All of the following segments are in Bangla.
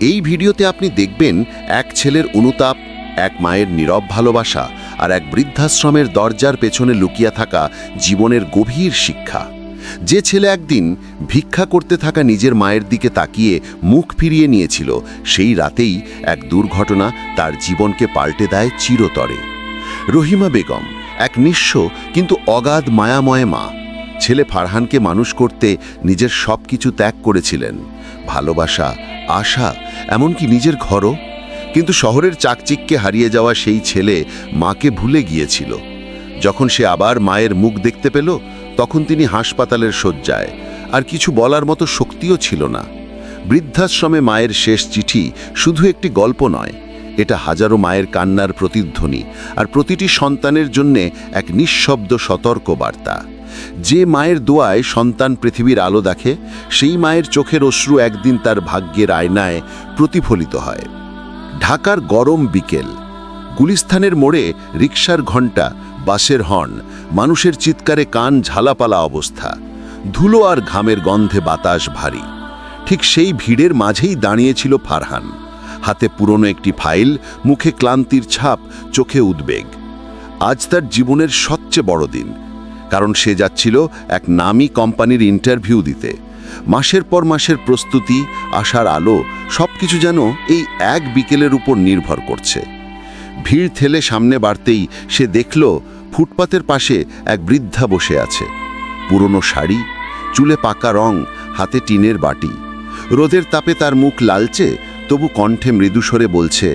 এই ভিডিওতে আপনি দেখবেন এক ছেলের অনুতাপ, এক মায়ের নীরব ভালোবাসা আর এক বৃদ্ধাশ্রমের দরজার পেছনে লুকিয়ে থাকা জীবনের গভীর শিক্ষা। যে ছেলে একদিন ভিক্ষা করতে থাকা নিজের মায়ের দিকে তাকিয়ে মুখ ফিরিয়ে নিয়েছিল, সেই রাতেই এক দুর্ঘটনা তার জীবনকে পাল্টে দেয় চিরতরে। রহিমা বেগম, এক নিঃস্ব কিন্তু অগাধ মায়াময় মা। ছেলে ফারহানকে মানুষ করতে নিজের সব কিছু ত্যাগ করেছিলেন। ভালোবাসা, আশা, এমনকি নিজের ঘরও। কিন্তু শহরের চাকচিককে হারিয়ে যাওয়া সেই ছেলে মাকে ভুলে গিয়েছিল। যখন সে আবার মায়ের মুখ দেখতে পেল, তখন তিনি হাসপাতালের শয্যায়। আর কিছু বলার মতো শক্তিও ছিল না। বৃদ্ধাশ্রমে মায়ের শেষ চিঠি শুধু একটি গল্প নয়, এটা হাজারো মায়ের কান্নার প্রতিধ্বনি আর প্রতিটি সন্তানের জন্যে এক নিঃশব্দ সতর্ক বার্তা যে মায়ের দোয়ায় সন্তান পৃথিবীর আলো দেখে, সেই মায়ের চোখের অশ্রু একদিন তার ভাগ্যের আয়নায় প্রতিফলিত হয়। ঢাকার গরম বিকেল। গুলিস্থানের মোড়ে রিকশার ঘণ্টা বাসের হর্ন, মানুষের চিৎকারে কান ঝালাপালা অবস্থা। ধুলো আর ঘামের গন্ধে বাতাস ভারী। ঠিক সেই ভিড়ের মাঝেই দাঁড়িয়েছিল ফারহান। হাতে পুরনো একটি ফাইল, মুখে ক্লান্তির ছাপ, চোখে উদ্বেগ। আজ তার জীবনের সবচেয়ে বড় দিন কারণ সে যাচ্ছিল এক নামী কোম্পানির ইন্টারভিউ দিতে। মাসের পর মাসের প্রস্তুতি, আশার আলো সব কিছু যেন এই এক বিকেলের উপর নির্ভর করছে। ভিড় ঠেলে সামনে বাড়তেই সে দেখল ফুটপাতের পাশে এক বৃদ্ধা বসে আছে। পুরনো শাড়ি, চুলে পাকা রং, হাতে টিনের বাটি। রোদের তাপে তার মুখ লালচে, তবু কণ্ঠে মৃদুস্বরে বলছে,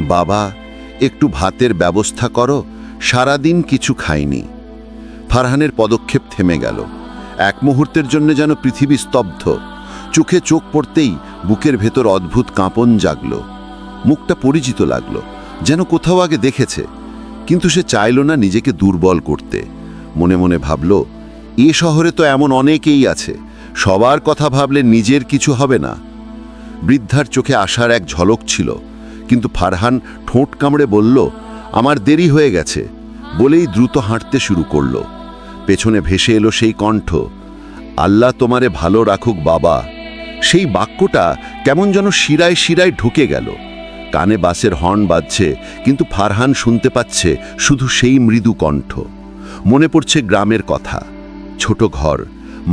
বাবা, একটু ভাতের ব্যবস্থা করো, সারাদিন কিছু খাইনি। ফারহানের পদক্ষেপ থেমে গেল। এক মুহূর্তের জন্য যেন পৃথিবী স্তব্ধ। চোখে চোখ পড়তেই বুকের ভেতর অদ্ভুত কাঁপন জাগল। মুখটা পরিচিত লাগল, যেন কোথাও আগে দেখেছে, কিন্তু সে চাইল না নিজেকে দুর্বল করতে। মনে মনে ভাবল, এ শহরে তো এমন অনেকেই আছে, সবার কথা ভাবলে নিজের কিছু হবে না। বৃদ্ধার চোখে আসার এক ঝলক ছিল, কিন্তু ফারহান ঠোঁট কামড়ে বলল, আমার দেরি হয়ে গেছে। বলেই দ্রুত হাঁটতে শুরু করল। পেছনে ভেসে এলো সেই কণ্ঠ, আল্লাহ তোমারে ভালো রাখুক বাবা। সেই বাক্যটা কেমন যেন শিরায় শিরায় ঢুকে গেল। কানে বাসের হর্ন বাজছে, কিন্তু ফারহান শুনতে পাচ্ছে শুধু সেই মৃদু কণ্ঠ। মনে পড়ছে গ্রামের কথা। ছোট ঘর,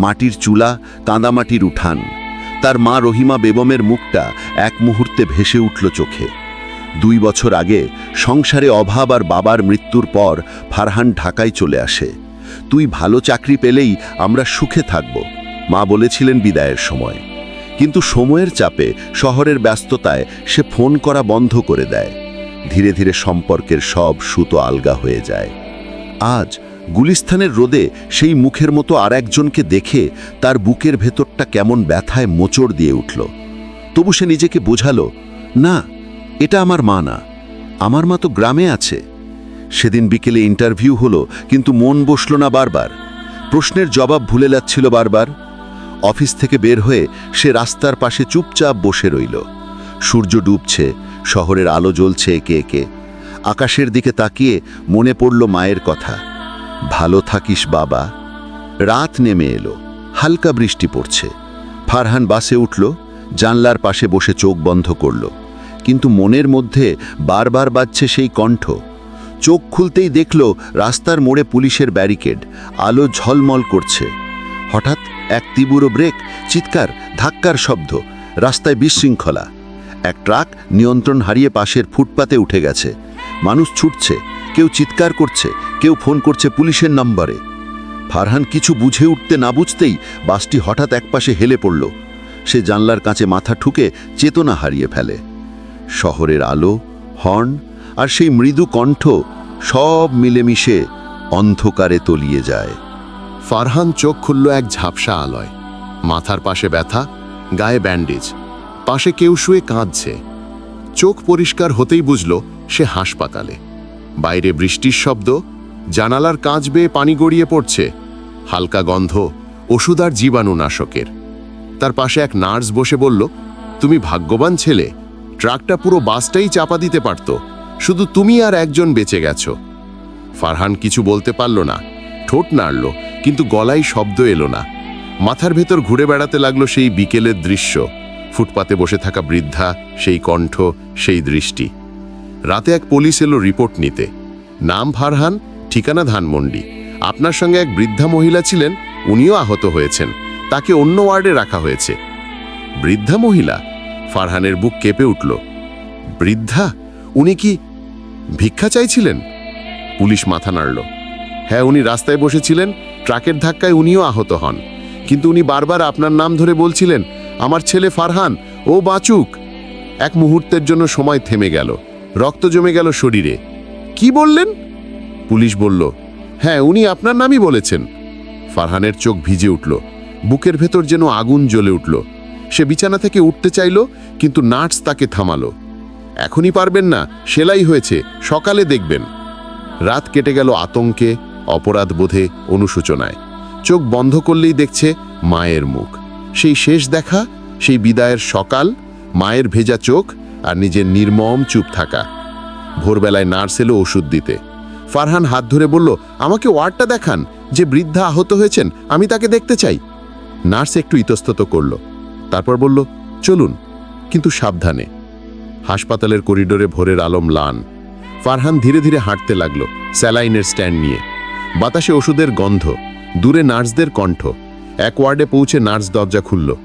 মাটির চুলা, কাঁদামাটির উঠান। তার মা রহিমা বেগমের মুখটা এক মুহূর্তে ভেসে উঠল চোখে। দুই বছর আগে সংসারে অভাব আর বাবার মৃত্যুর পর ফারহান ঢাকায় চলে আসে। তুই ভালো চাকরি পেলেই আমরা সুখে থাকব। মা বলেছিলেন বিদায়ের সময়। কিন্তু সময়ের চাপে শহরের ব্যস্ততায় সে ফোন করা বন্ধ করে দেয়। ধীরে ধীরে সম্পর্কের সব সুতো আলগা হয়ে যায়। আজ গুলিস্থানের রোদে সেই মুখের মতো আর একজনকে দেখে তার বুকের ভেতরটা কেমন ব্যথায় মোচড় দিয়ে উঠল। তবু সে নিজেকে বোঝালো, না, এটা আমার মা না। আমার মা তো গ্রামে আছে। সেদিন বিকেলে ইন্টারভিউ হলো, কিন্তু মন বসল না বারবার। প্রশ্নের জবাব ভুলে যাচ্ছিল বারবার। অফিস থেকে বের হয়ে সে রাস্তার পাশে চুপচাপ বসে রইল। সূর্য ডুবছে, শহরের আলো জ্বলছে একে একে। আকাশের দিকে তাকিয়ে মনে পড়ল মায়ের কথা। ভালো থাকিস বাবা। রাত নেমে এলো, হালকা বৃষ্টি পড়ছে। ফারহান বাসে উঠল, জানলার পাশে বসে চোখ বন্ধ করল। কিন্তু মনের মধ্যে বারবার বাজছে সেই কণ্ঠ। চোখ খুলতেই দেখল রাস্তার মোড়ে পুলিশের ব্যারিকেড। আলো ঝলমল করছে। হঠাৎ এক তীব্র ব্রেক, চিৎকার, ধাক্কার শব্দ, রাস্তায় বিশৃঙ্খলা। এক ট্রাক নিয়ন্ত্রণ হারিয়ে পাশের ফুটপাতে উঠে গেছে। মানুষ ছুটছে, কেউ চিৎকার করছে, কেউ ফোন করছে পুলিশের নম্বরে। ফারহান কিছু বুঝে উঠতে না বুঝতেই বাসটি হঠাৎ একপাশে হেলে পড়ল। সে জানলার কাছে মাথা ঠুকে চেতনা হারিয়ে ফেলে। শহরের আলো, হর্ন আর সেই মৃদু কণ্ঠ সব মিলেমিশে অন্ধকারে তলিয়ে যায়। ফারহান চোখ খুলল এক ঝাপসা আলয়। মাথার পাশে ব্যথা, গায়ে ব্যান্ডেজ, পাশে কেউ শুয়ে কাঁদছে। চোখ পরিষ্কার হতেই বুঝল সে হাসপাতালে। বাইরে বৃষ্টির শব্দ, জানালার কাঁচ বেয়ে পানি গড়িয়ে পড়ছে, হালকা গন্ধ, ওষুধ আর জীবাণুনাশকের। তার পাশে এক নার্স বসে বলল, তুমি ভাগ্যবান ছেলে, ট্রাকটা পুরো বাসটাই চাপা দিতে পারত। শুধু তুমি আর একজন বেঁচে গেছো। ফারহান কিছু বলতে পারল না, ঠোঁট নাড়ল, কিন্তু গলায় শব্দ এলো না। মাথার ভেতর ঘুরে বেড়াতে লাগল সেই বিকেলের দৃশ্য, ফুটপাতে বসে থাকা বৃদ্ধা, সেই কণ্ঠ, সেই দৃষ্টি। রাতে এক পুলিশ এলো রিপোর্ট নিতে। নাম ফারহান, ঠিকানা ধানমন্ডি। আপনার সঙ্গে এক বৃদ্ধা মহিলা ছিলেন, উনিও আহত হয়েছেন, তাকে অন্য ওয়ার্ডে রাখা হয়েছে। বৃদ্ধা মহিলা? ফারহানের বুক কেঁপে উঠল। বৃদ্ধা? উনি কি ভিক্ষা চাইছিলেন? পুলিশ মাথা নাড়ল। হ্যাঁ উনি রাস্তায় বসেছিলেন, ট্রাকের ধাক্কায় উনিও আহত হন। কিন্তু উনি বারবার আপনার নাম ধরে বলছিলেন, আমার ছেলে ফারহান, ও বাঁচুক। এক মুহূর্তের জন্য সময় থেমে গেল। রক্ত জমে গেল শরীরে। কি বললেন? পুলিশ বলল হ্যাঁ উনি আপনার নামই বলেছেন। ফারহানের চোখ ভিজে উঠল। বুকের ভেতর যেন আগুন জ্বলে উঠল। সে বিছানা থেকে উঠতে চাইল, কিন্তু নার্স তাকে থামালো। এখনই পারবেন না, সেলাই হয়েছে, সকালে দেখবেন। রাত কেটে গেল আতঙ্কে, অপরাধ বোধে অনুশোচনায়। চোখ বন্ধ করলেই দেখছে মায়ের মুখ। সেই শেষ দেখা, সেই বিদায়ের সকাল, মায়ের ভেজা চোখ আর নিজের নির্মম চুপ থাকা। ভোরবেলায় নার্স এলো ওষুধ দিতে। ফারহান হাত ধরে বলল, আমাকে ওয়ার্ডটা দেখান, যে বৃদ্ধা আহত হয়েছেন, আমি তাকে দেখতে চাই। নার্স একটু ইতস্তত করল। তারপর বলল, চলুন, কিন্তু সাবধানে। হাসপাতালের করিডোরে ভোরের আলম লান। ফারহান ধীরে ধীরে হাঁটতে লাগল, স্যালাইনের স্ট্যান্ড নিয়ে। বাতাসে ওষুধের গন্ধ, দূরে নার্সদের কণ্ঠ। এক ওয়ার্ডে পৌঁছে নার্স দরজা খুলল।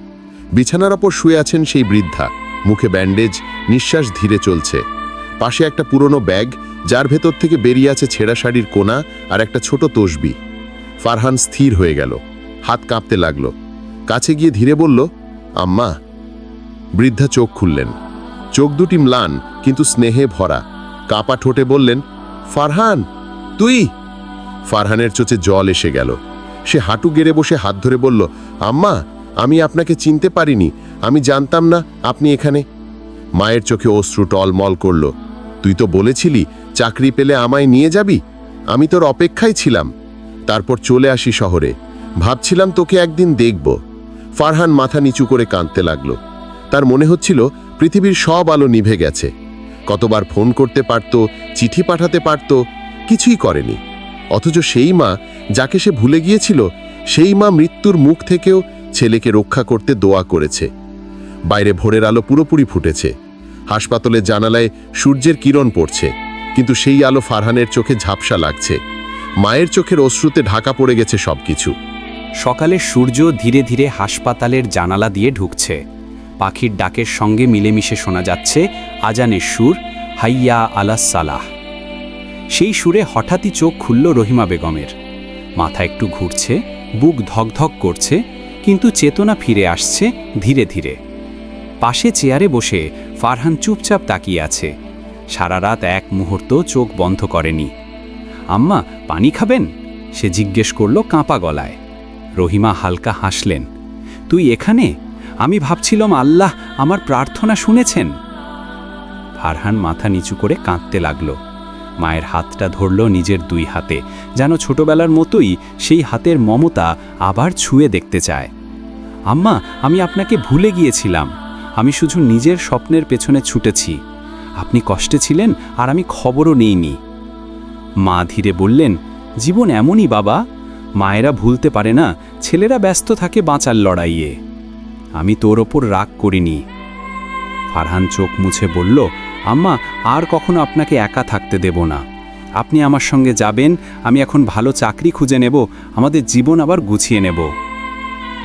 বিছানার ওপর শুয়ে আছেন সেই বৃদ্ধা। মুখে ব্যান্ডেজ, নিঃশ্বাস ধীরে চলছে। পাশে একটা পুরনো ব্যাগ, যার ভেতর থেকে বেরিয়ে আছে ছেঁড়া শাড়ির কোনা আর একটা ছোট তসবি। ফারহান স্থির হয়ে গেল। হাত কাঁপতে লাগল। কাছে গিয়ে ধীরে বলল, আম্মা। বৃদ্ধা চোখ খুললেন। চোখ দুটি ম্লান, কিন্তু স্নেহে ভরা। কাপা ঠোঁটে বললেন, ফারহান, তুই? ফারহানের চোচে জল এসে গেল। সে হাঁটু গেড়ে বসে হাত ধরে বলল, আম্মা, আমি আপনাকে চিনতে পারিনি। আমি জানতাম না আপনি এখানে। মায়ের চোখে অশ্রু টলমল করল, তুই তো বলেছিলি চাকরি পেলে আমায় নিয়ে যাবি? আমি তোর অপেক্ষায় ছিলাম। তারপর চলে আসি শহরে। ভাবছিলাম তোকে একদিন দেখব। ফারহান মাথা নিচু করে কাঁদতে লাগল। তার মনে হচ্ছিল পৃথিবীর সব আলো নিভে গেছে। কতবার ফোন করতে পারত, চিঠি পাঠাতে পারত, কিছুই করেনি। অথচ সেই মা যাকে সে ভুলে গিয়েছিল, সেই মা মৃত্যুর মুখ থেকেও ছেলেকে রক্ষা করতে দোয়া করেছে। বাইরে ভোরের আলো পুরোপুরি ফুটেছে। হাসপাতালের জানালায় সূর্যের কিরণ পড়ছে, কিন্তু সেই আলো ফারহানের চোখে ঝাপসা লাগছে। মায়ের চোখের অশ্রুতে ঢাকা পড়ে গেছে সবকিছু। সকালে সূর্য ধীরে ধীরে হাসপাতালের জানালা দিয়ে ঢুকছে। পাখির ডাকের সঙ্গে মিলেমিশে শোনা যাচ্ছে আজানের সুর, হাইয়া আলাস সালাহ। সেই সুরে হঠাৎই চোখ খুলল রহিমা বেগমের। মাথা একটু ঘুরছে, বুক ধকধক করছে, কিন্তু চেতনা ফিরে আসছে ধীরে ধীরে। পাশে চেয়ারে বসে ফারহান চুপচাপ তাকিয়ে আছে। সারা রাত এক মুহূর্ত চোখ বন্ধ করেনি। আম্মা, পানি খাবেন? সে জিজ্ঞেস করল কাঁপা গলায়। রহিমা হালকা হাসলেন, তুই এখানে? আমি ভাবছিলাম আল্লাহ আমার প্রার্থনা শুনেছেন। ফারহান মাথা নিচু করে কাঁদতে লাগল। মায়ের হাতটা ধরল নিজের দুই হাতে, যেন ছোটবেলার মতোই সেই হাতের মমতা আবার ছুঁয়ে দেখতে চায়। আম্মা, আমি আপনাকে ভুলে গিয়েছিলাম। আমি শুধু নিজের স্বপ্নের পেছনে ছুটেছি। আপনি কষ্টে ছিলেন আর আমি খবরও নেইনি। মা ধীরে বললেন, জীবন এমনই বাবা। মায়েরা ভুলতে পারে না, ছেলেরা ব্যস্ত থাকে বাঁচার লড়াইয়ে। আমি তোর ওপর রাগ করিনি। ফারহান চোখ মুছে বলল, আম্মা, আর কখনো আপনাকে একা থাকতে দেব না। আপনি আমার সঙ্গে যাবেন, আমি এখন ভালো চাকরি খুঁজে নেব, আমাদের জীবন আবার গুছিয়ে নেব।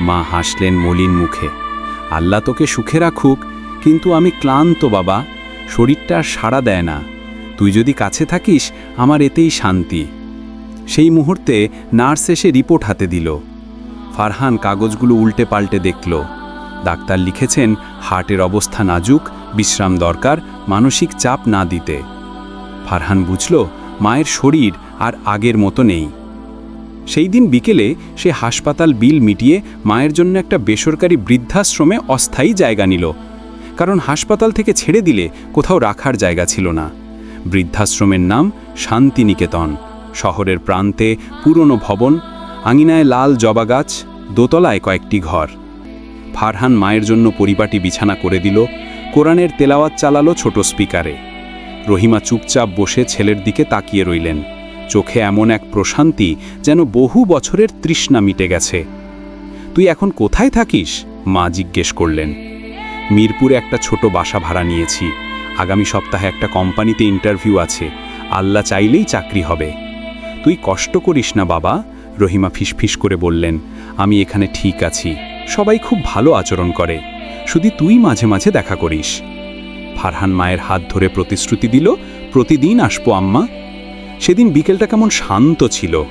মা হাসলেন মলিন মুখে, আল্লাহ তোকে সুখে রাখুক, কিন্তু আমি ক্লান্ত বাবা, শরীরটা সাড়া দেয় না। তুই যদি কাছে থাকিস, আমার এতেই শান্তি। সেই মুহূর্তে নার্স এসে রিপোর্ট হাতে দিল। ফারহান কাগজগুলো উল্টে পাল্টে দেখল। ডাক্তার লিখেছেন, হার্টের অবস্থা নাজুক, বিশ্রাম দরকার, মানসিক চাপ না দিতে। ফারহান বুঝল, মায়ের শরীর আর আগের মতো নেই। সেই দিন বিকেলে সে হাসপাতাল বিল মিটিয়ে মায়ের জন্য একটা বেসরকারি বৃদ্ধাশ্রমে অস্থায়ী জায়গা নিল। কারণ হাসপাতাল থেকে ছেড়ে দিলে কোথাও রাখার জায়গা ছিল না। বৃদ্ধাশ্রমের নাম শান্তিনিকেতন। শহরের প্রান্তে পুরনো ভবন, আঙিনায় লাল জবা গাছ, দোতলায় কয়েকটি ঘর। ফারহান মায়ের জন্য পরিপাটি বিছানা করে দিল, কোরআনের তেলাওয়াত চালালো ছোট স্পিকারে। রহিমা চুপচাপ বসে ছেলের দিকে তাকিয়ে রইলেন। চোখে এমন এক প্রশান্তি যেন বহু বছরের তৃষ্ণা মিটে গেছে। তুই এখন কোথায় থাকিস? মা জিজ্ঞেস করলেন। মিরপুরে একটা ছোট বাসা ভাড়া নিয়েছি। আগামী সপ্তাহে একটা কোম্পানিতে ইন্টারভিউ আছে। আল্লাহ চাইলেই চাকরি হবে। তুই কষ্ট করিস না বাবা? রহিমা ফিসফিস করে বললেন। আমি এখানে ঠিক আছি। সবাই খুব ভালো আচরণ করে। শুধু তুই মাঝে মাঝে দেখা করিস। ফারহান মায়ের হাত ধরে প্রতিশ্রুতি দিল, প্রতিদিন আসব আম্মা। সেদিন বিকেলটা কেমন শান্ত ছিল।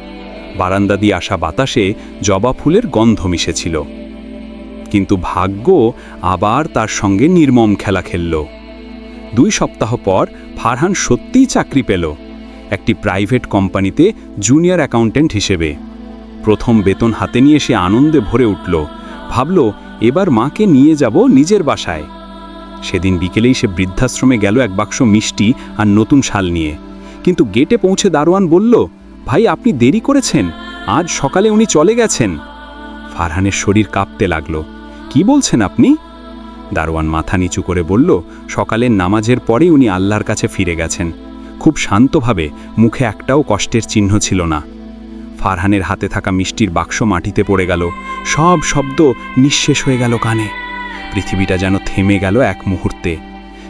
বারান্দা দিয়ে আসা বাতাসে জবা ফুলের গন্ধ মিশেছিল। কিন্তু ভাগ্য আবার তার সঙ্গে নির্মম খেলা খেলল। দুই সপ্তাহ পর ফারহান সত্যিই চাকরি পেল, একটি প্রাইভেট কোম্পানিতে জুনিয়র অ্যাকাউন্ট্যান্ট হিসেবে। প্রথম বেতন হাতে নিয়ে সে আনন্দে ভরে উঠল। ভাবল, এবার মাকে নিয়ে যাব নিজের বাসায়। সেদিন বিকেলেই সে বৃদ্ধাশ্রমে গেল এক বাক্স মিষ্টি আর নতুন শাল নিয়ে। কিন্তু গেটে পৌঁছে দারোয়ান বলল, ভাই, আপনি দেরি করেছেন। আজ সকালে উনি চলে গেছেন। ফারহানের শরীর কাঁপতে লাগল। কি বলছেন আপনি? দারোয়ান মাথা নিচু করে বলল, সকালের নামাজের পরে উনি আল্লাহর কাছে ফিরে গেছেন। খুব শান্তভাবে, মুখে একটাও কষ্টের চিহ্ন ছিল না। ফারহানের হাতে থাকা মিষ্টির বাক্স মাটিতে পড়ে গেল। সব শব্দ নিঃশেষ হয়ে গেল কানে। পৃথিবীটা যেন থেমে গেল এক মুহূর্তে।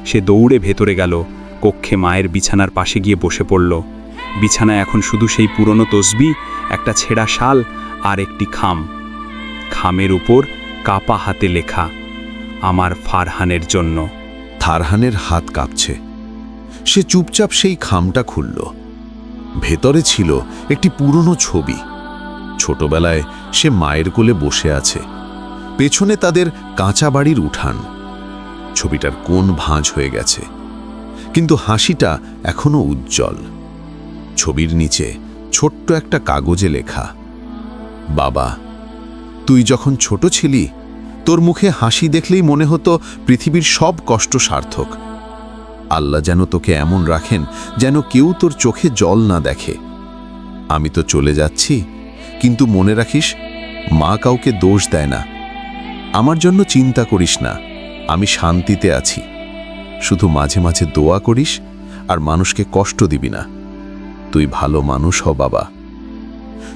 সে দৌড়ে ভেতরে গেল, কক্ষে মায়ের বিছানার পাশে গিয়ে বসে পড়ল। বিছানায় এখন শুধু সেই পুরনো তসবি, একটা ছেঁড়া শাল আর একটি খাম। খামের উপর কাপা হাতে লেখা, আমার ফারহানের জন্য। থারহানের হাত কাঁপছে। সে চুপচাপ সেই খামটা খুলল। ভেতরে ছিল একটি পুরনো ছবি। ছোটবেলায় সে মায়ের কোলে বসে আছে। পেছনে তাদের কাঁচা বাড়ির উঠান। ছবিটার কোন ভাঁজ হয়ে গেছে। কিন্তু হাসিটা এখনও উজ্জ্বল। ছবির নিচে ছোট্ট একটা কাগজে লেখা, বাবা, তুই যখন ছোট ছিলি, তোর মুখে হাসি দেখলেই মনে হতো পৃথিবীর সব কষ্ট সার্থক। আল্লাহ যেন তোকে এমন রাখেন যেন কেউ তোর চোখে জল না দেখে। আমি তো চলে যাচ্ছি, কিন্তু মনে রাখিস, মা কাউকে দোষ দেয় না। আমার জন্য চিন্তা করিস না, আমি শান্তিতে আছি। শুধু মাঝে মাঝে দোয়া করিস আর মানুষকে কষ্ট দিবি না। তুই ভালো মানুষ হ, বাবা।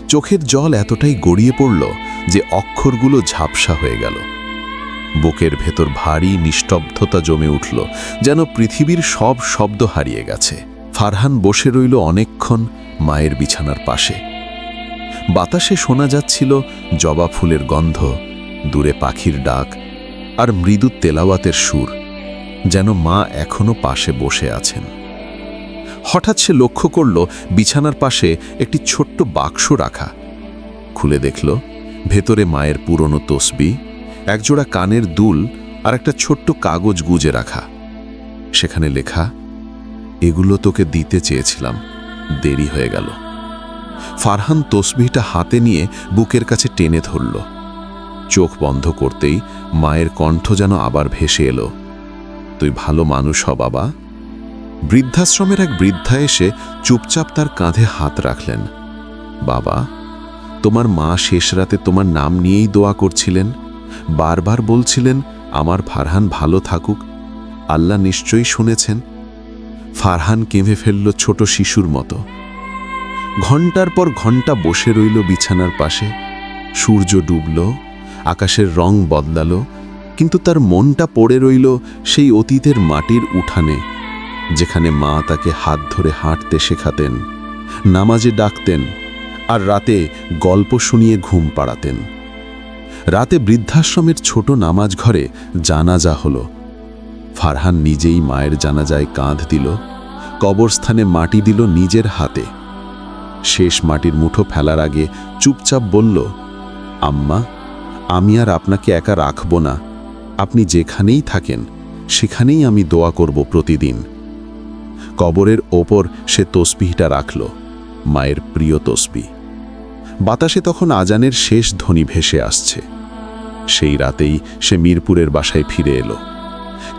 চোখের জল এতটাই গড়িয়ে পড়ল যে অক্ষরগুলো ঝাপসা হয়ে গেল। বুকের ভেতর ভারী নিস্তব্ধতা জমে উঠল, যেন পৃথিবীর সব শব্দ হারিয়ে গেছে। ফারহান বসে রইল অনেকক্ষণ মায়ের বিছানার পাশে। বাতাসে শোনা যাচ্ছিল জবা ফুলের গন্ধ, দূরে পাখির ডাক আর মৃদু তেলাওয়াতের সুর, যেন মা এখনও পাশে বসে আছেন। হঠাৎ সে লক্ষ্য করল বিছানার পাশে একটি ছোট্ট বাক্স রাখা। খুলে দেখল, ভেতরে মায়ের পুরনো তসবি একজোড়া কানের দুল আর একটা ছোট্ট কাগজ গুজে রাখা। সেখানে লেখা, এগুলো তোকে দিতে চেয়েছিলাম। দেরি হয়ে গেল। ফারহান তসবিটা হাতে নিয়ে বুকের কাছে টেনে ধরল। চোখ বন্ধ করতেই মায়ের কণ্ঠ যেন আবার ভেসে এলো, তুই ভালো মানুষ হ, বাবা। বৃদ্ধাশ্রমের এক বৃদ্ধা এসে চুপচাপ তার কাঁধে হাত রাখলেন। বাবা, তোমার মা শেষ রাতে তোমার নাম নিয়েই দোয়া করছিলেন। বারবার বলছিলেন, আমার ফারহান ভালো থাকুক। আল্লাহ নিশ্চয়ই শুনেছেন, ফারহান কেঁভে ফেলল ছোট শিশুর মতো। ঘণ্টার পর ঘণ্টা বসে রইল বিছানার পাশে। সূর্য ডুবল, আকাশের রং বদলালো, কিন্তু তার মনটা পড়ে রইল সেই অতীতের মাটির উঠানে, যেখানে মা তাকে হাত ধরে হাঁটতে শেখাতেন, নামাজে ডাকতেন, আর রাতে গল্প শুনিয়ে ঘুম পাড়াতেন। রাতে বৃদ্ধাশ্রমের ছোট নামাজ ঘরে জানাজা হলো। ফারহান নিজেই মায়ের জানাজায় কাঁধ দিল, কবরস্থানে মাটি দিল নিজের হাতে। শেষ মাটির মুঠো ফেলার আগে চুপচাপ বলল, আম্মা, আমি আর আপনাকে একা রাখব না। আপনি যেখানেই থাকেন, সেখানেই আমি দোয়া করব প্রতিদিন। কবরের ওপর সে তসবিহটা রাখল, মায়ের প্রিয় তসবি। বাতাসে তখন আজানের শেষ ধ্বনি ভেসে আসছে। সেই রাতেই সে মিরপুরের বাসায় ফিরে এলো।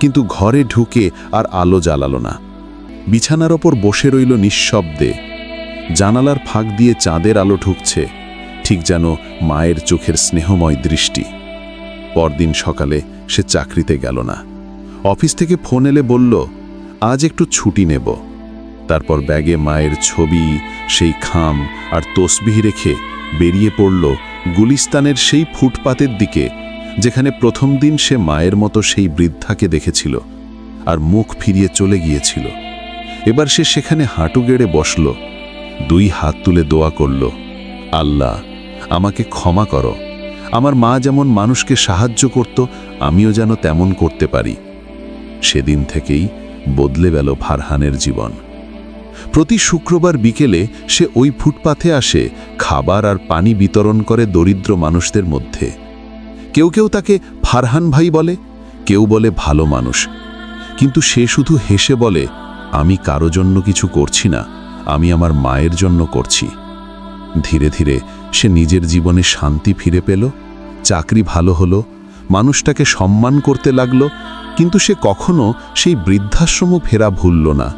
কিন্তু ঘরে ঢুকে আর আলো জ্বালালো না। বিছানার ওপর বসে রইল নিঃশব্দে। জানালার ফাঁক দিয়ে চাঁদের আলো ঢুকছে, ঠিক যেন মায়ের চোখের স্নেহময় দৃষ্টি। পরদিন সকালে সে চাকরিতে গেল না। অফিস থেকে ফোন এলে বলল, আজ একটু ছুটি নেব। তারপর ব্যাগে মায়ের ছবি, সেই খাম আর তসবিহ রেখে বেরিয়ে পড়ল গুলিস্তানের সেই ফুটপাতের দিকে, যেখানে প্রথম দিন সে মায়ের মতো সেই বৃদ্ধাকে দেখেছিল আর মুখ ফিরিয়ে চলে গিয়েছিল। এবার সে সেখানে হাঁটু গেড়ে বসল, দুই হাত তুলে দোয়া করল, আল্লাহ, আমাকে ক্ষমা করো। আমার মা যেমন মানুষকে সাহায্য করত, আমিও যেন তেমন করতে পারি। সেদিন থেকেই বদলে গেল ফারহানের জীবন। প্রতি শুক্রবার বিকেলে সে ওই ফুটপাথে আসে খাবার আর পানি বিতরণ করে দরিদ্র মানুষদের মধ্যে। কেউ কেউ তাকে ফারহান ভাই বলে, কেউ বলে ভালো মানুষ। কিন্তু সে শুধু হেসে বলে, আমি কারও জন্য কিছু করছি না, আমি আমার মায়ের জন্য করছি। ধীরে ধীরে সে নিজের জীবনে শান্তি ফিরে পেল, চাকরি ভালো হলো, মানুষটাকে সম্মান করতে লাগল, কিন্তু সে কখনো সেই বৃদ্ধাশ্রম ফেরা ভুলল না।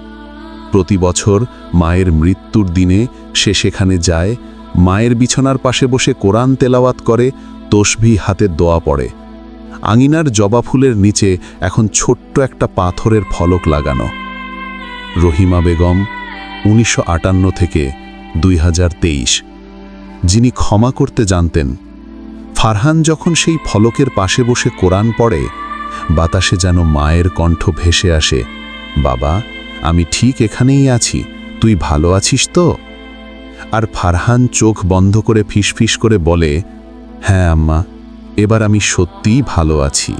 প্রতি বছর মায়ের মৃত্যুর দিনে সে সেখানে যায়, মায়ের বিছানার পাশে বসে কোরআন তেলাওয়াত করে তসবি হাতে দোয়া পড়ে। আঙিনার জবা ফুলের নিচে এখন ছোট্ট একটা পাথরের ফলক লাগানো। রহিমা বেগম, উনিশশো আটান্ন থেকে দুই হাজার তেইশ। যিনি ক্ষমা করতে জানতেন, ফারহান যখন সেই ফলকের পাশে বসে কোরআন পড়ে, বাতাসে যেন মায়ের কণ্ঠ ভেসে আসে, বাবা আমি ঠিক এখানেই আছি। তুই ভালো আছিস তো? আর ফারহান চোখ বন্ধ করে ফিসফিস করে বলে হ্যাঁ আম্মা, এবার আমি সত্যিই ভালো আছি।